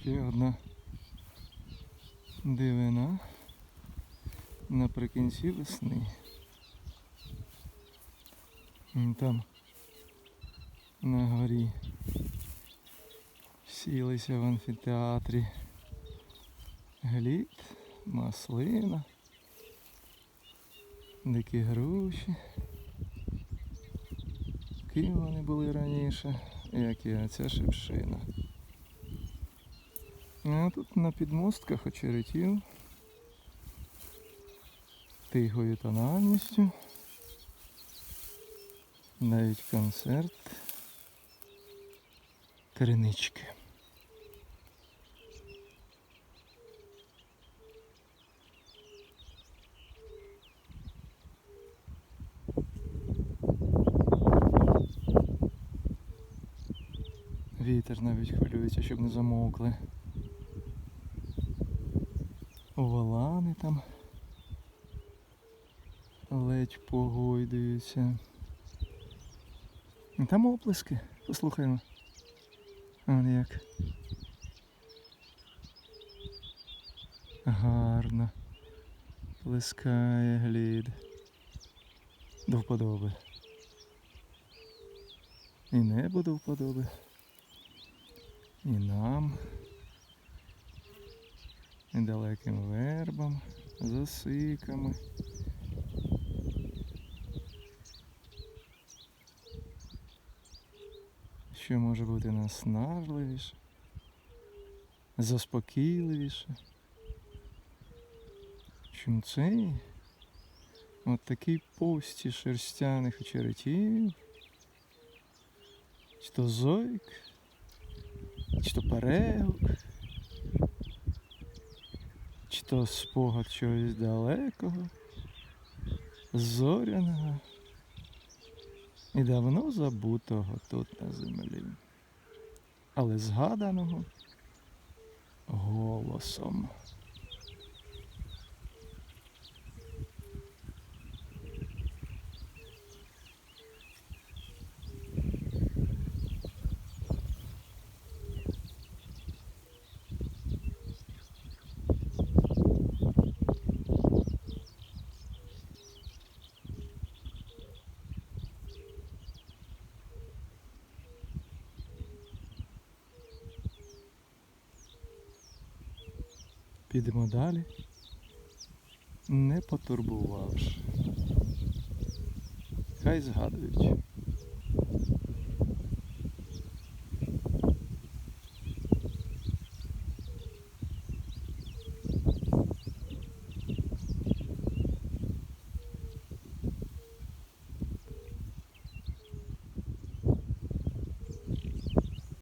Ще одна дивина наприкінці весни. Там на горі сілися в амфітеатрі глід, маслина, дикі груші. Ким вони були раніше, як і оця шипшина. А тут на підмостках очеретів тихою тональністю. Навіть концерт кринички. Вітер навіть хвилюється, щоб не замовкли. Овалани там ледь погойдуються. Там оплески, послухаймо. Он як. Гарно. Плескає глід. До вподоби. І небо до вподоби. І нам. І далеким вербам, засиками. Що може бути наснажливіше, заспокійливіше. Чим цей от такий пості шерстяних очеретів, чи то зойк, чи то перегук, то спогад чогось далекого, зоряного і давно забутого тут на землі, але згаданого голосом. Підемо далі, не потурбувавши. Хай згадують.